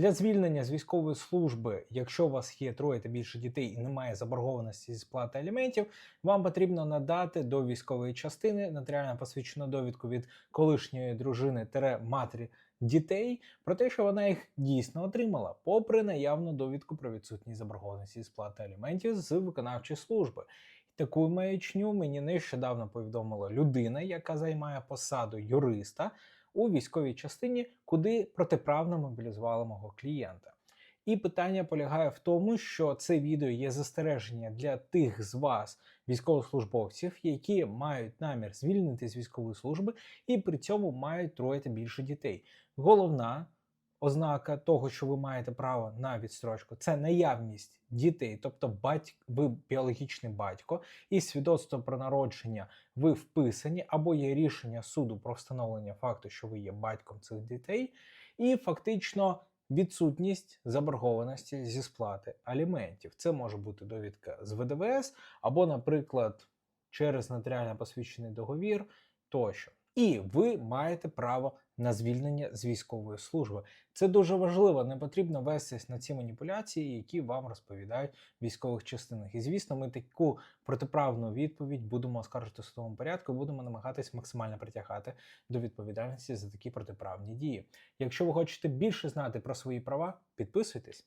Для звільнення з військової служби, якщо у вас є троє та більше дітей і немає заборгованості зі сплати аліментів, вам потрібно надати до військової частини нотаріально посвідчену довідку від колишньої дружини матері дітей про те, що вона їх дійсно отримала, попри наявну довідку про відсутність заборгованості сплати аліментів з виконавчої служби. Таку маячню мені нещодавно повідомила людина, яка займає посаду юриста у військовій частині, куди протиправно мобілізували мого клієнта. І питання полягає в тому, що це відео є застереження для тих з вас, військовослужбовців, які мають намір звільнити з військової служби і при цьому мають троє та більше дітей. Головна ознака того, що ви маєте право на відстрочку, це наявність дітей, тобто батьк, ви біологічний батько, і свідоцтво про народження ви вписані, або є рішення суду про встановлення факту, що ви є батьком цих дітей, і фактично. Відсутність заборгованості зі сплати аліментів. Це може бути довідка з ВДВС, або, наприклад, через нотаріально посвідчений договір тощо. І ви маєте право на звільнення з військової служби. Це дуже важливо. Не потрібно вестись на ці маніпуляції, які вам розповідають в військових частинах. І звісно, ми таку протиправну відповідь будемо оскаржити в судовому порядку. Будемо намагатись максимально притягати до відповідальності за такі протиправні дії. Якщо ви хочете більше знати про свої права, підписуйтесь.